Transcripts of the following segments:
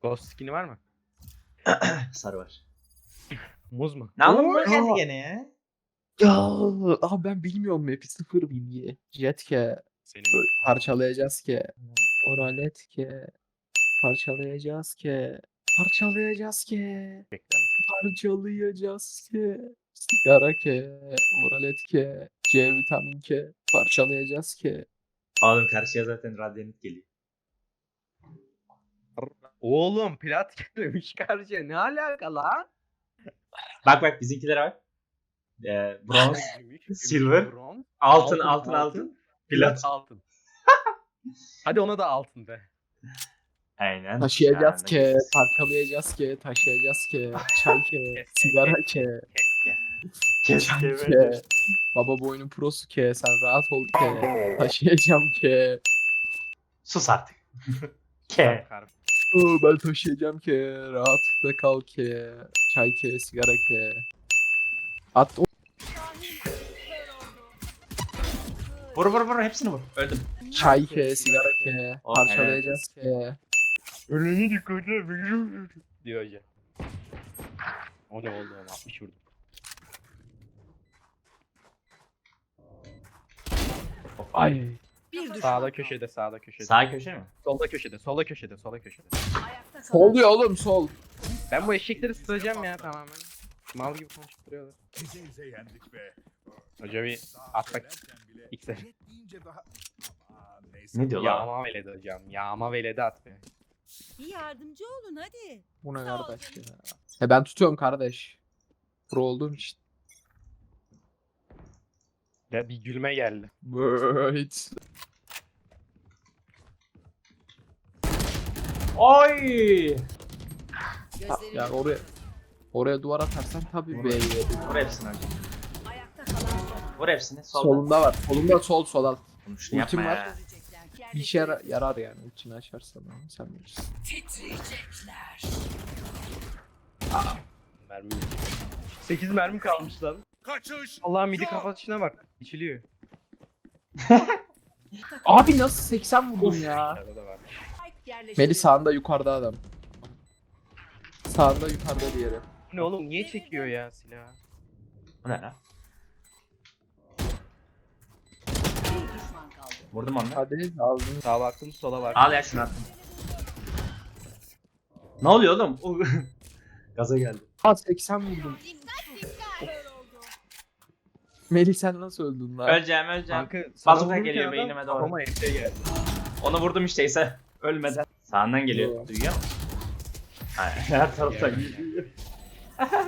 Ghost skin'i var mı? Sarı var. Muz mu? Ne anlamı geldi gene ya? Ya abi ben bilmiyorum map'i sıfır bilgi. Jetke Senin parçalayacağız ki. Oralet ki. Parçalayacağız ki. Parçalayacağız ki. bekleme. Parçalayacağız ki. Sigara ki. Oralet ki. C vitamin ki. Parçalayacağız ki. Oğlum karşıya zaten radyanit geliyor. Oğlum plat gelmemiş karşıya ne alaka lan? Bak bak bizimkilere bak. Ee, bronz, silver, bronz, altın, altın, altın, plat. altın. Hadi ona da altın de. Aynen. Taşıyacağız Yani. ki. Parçalayacağız ki. Taşıyacağız ki. Çay ki. Sigara ki. Keşke Ki. böyle. Baba boyunun prosu ki. Sen rahat ol ki. Taşıyacağım ki. Sus artık. Ke. Ben taşıyacağım ki. Rahatlıkla kal ki. Çay ki. Sigara ki. At o Vur vur vur hepsini vur. Öldüm. çay ki. Sigara ki. Oh, Parçalayacağız ki. Ölümü dikkatle diyor hoca. O ne oldu ona 60 vurdum. Ay. Bir düşman Sağda köşede sağda köşede. Sağ köşe mi? Solda köşede solda köşede solda köşede. Ayakta kalan Sol diyor oğlum sol. Ben bu eşekleri sığacağım ya tamamen. Mal gibi konuşturuyorlar. Gecenize yendik be. Hoca bir atmak. Jet deyince daha... Aman neyse. Ne diyor lan? Yağma veledi hocam. Yağma veledi at be. Bir yardımcı olun hadi. Bu ne kardeş ya. He ben tutuyorum kardeş. Pro olduğum için. Ya bir gülme geldi. Wait. Oy! Gözlerini Ya oraya oraya duvar atarsan tabii B'ye Vur hepsini hocam. ayakta kalan son. Vur hepsini. Solda. Solunda var. Solunda sol sol alt. Oğlum şunu Ultim var. ya. Görecekler. Bir işe yarar, yarar yani. Ultini açarsan ama sen bilirsin. Titriyecekler. Mermi 8 mermi kalmış lan. Kaçış! Allah midi kapatışına bak. İçiliyor. Abi nasıl 80 vurdum ya. Meli sağında yukarıda adam. Sağında yukarıda diğeri. Ne oğlum niye çekiyor ya silahı? Bu ne lan? Vurdum onu. Hadi aldın. Sağa baktım sola baktım. Al ya şunu attım. Ne oluyor oğlum? Gaza geldi. Ha 80 vurdum. Meli sen nasıl öldün lan? Öleceğim öleceğim. Kanka Bazuka geliyor adam beynime doğru. Kafama ente geldi. Onu vurdum işte ise ölmeden. Sağından geliyor. Yo. Duyuyor musun? Hayır. Her taraftan geliyor.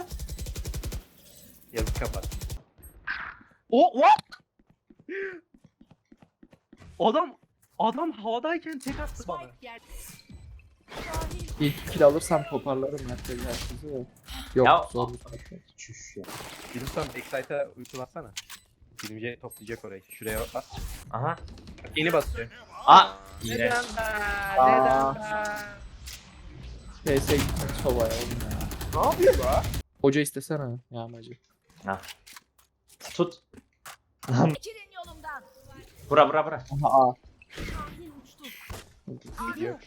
Yazık kapat. O what? Adam adam havadayken tek attı bana. İlk kill alırsam toparlarım herkese herkese. de. Yok Ya- zor bu saatte. Çüş ya. Yunus'tan Excite'a uykulatsana. Bilimci toplayacak orayı. Şuraya bas. Aha. Bak yeni basıyor. Aa. Yine. Aa. PS gitmek sobaya oğlum ya. Ne yapıyor bu? Hoca istesene yağmacı. Tut. Çekilin yolumdan. Bura bura bura. Aha A. Gidiyor.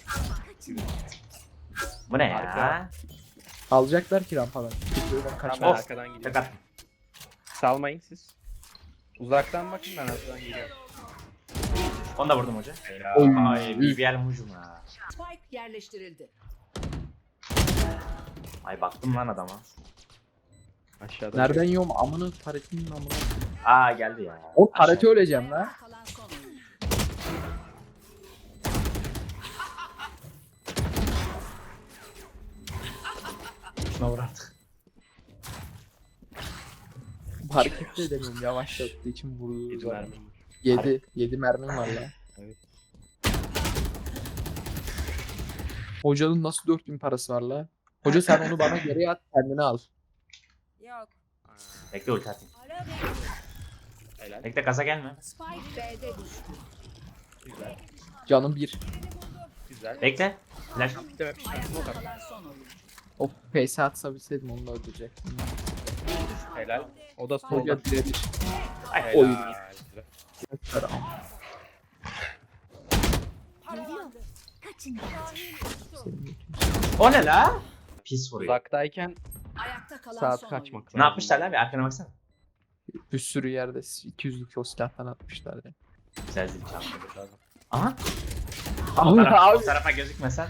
Bu ne ya? Harika. Alacaklar ki rampadan. Ben arkadan gidiyorum. At. Salmayın siz. Uzaktan bakın ben arkadan geliyorum. Onu da vurdum hoca. Oy. Ay BBL mucum ha. Spike yerleştirildi. Ay baktım lan adama. Aşağıda. Nereden yiyorum amını taretinin amını. Aa geldi ya. O tarete öleceğim lan. Kalan Şuna vur artık. Hareket de edemiyorum yavaşlattığı için. Yedi mermi. 7. 7 mermim var lan. Evet. Hocanın nasıl 4000 parası var la? Hoca sen onu bana geri at kendine al. Yok. Bekle ulti atayım. Ara beni. Helal. Bekle gaza gelme. Spike B'de düştü. Güzel. Canım 1. Güzel. Bekle. Flash. Kalan son oyuncu. Of PS atsa bilseydim onu da öldürecektim. Helal. O da solda. Hoca birebir. Ay Helal. oyun. Götün. O ne la? Pis vuruyor. Uzaktayken Ayakta kalan saat son kaçmak oyuncu. Ne yapmışlar lan bir arkana baksana. Bir sürü yerde 200'lük o silahtan atmışlar ya. Güzel zil çaldı. Aha. O, Abi, tarafa, o tarafa gözükmesen.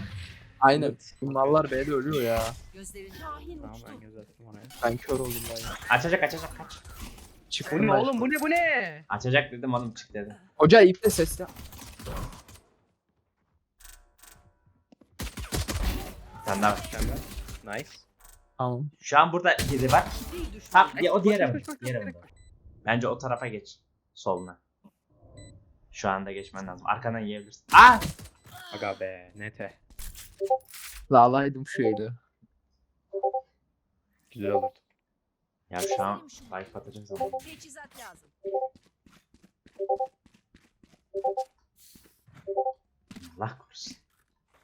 Aynen. Bu mallar B'de ölüyor ya. Tamam ben göz attım oraya. Ben kör oldum ben ya. Açacak açacak kaç. Bu Çıktım ne oğlum bu ne bu ne? Açacak dedim oğlum çık dedim. Hoca ipte ses ya. Tane daha var. Mükemmel. Nice. Tamam. Şu an burada biri var. Tam ya o diğer Koş, ev. koş, koş, Diğer Bence o tarafa geç. Soluna. Şu anda geçmen lazım. Arkandan yiyebilirsin. Aa! Aga be nete. Lağlaydım şöyle. Güzel olurdu. Ya şu an life atacağız ama. Teçhizat lazım. Allah korusun.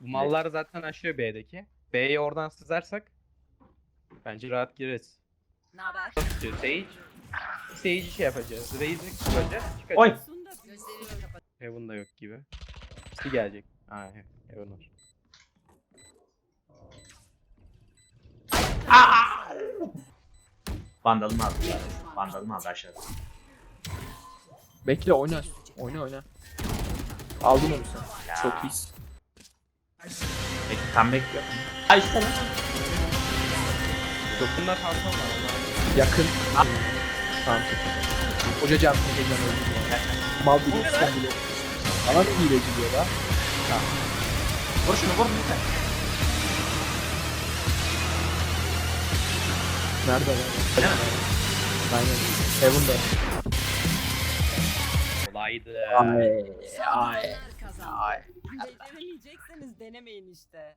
Bu mallar zaten aşıyor B'deki. B'yi oradan sızarsak bence rahat gireriz. Ne haber? İşte Sage. Sage'i şey yapacağız. Raze'i çıkacağız. Çıkacağız. Oy! Heaven da yok gibi. Bir gelecek. Ha Heaven var. Vandalımı aldı. Vandalımı aldı aşağıda. Bekle oyna. Oyna oyna. Aldın onu sen. Ya. Çok iyisin. Comeback yok mu? Ay işte lan. Dokunda kalsam var. Yakın. Tamam. Hoca can. Hoca can öldü. Mal bir üstten bile. Bana da hileci diyor ha. Vur şunu vur lütfen. Nerede lan? Değil mi? Aynen. Heaven'da. Kolaydı. Ay. Ay. Ay. Beceremeyecekseniz denemeyin işte.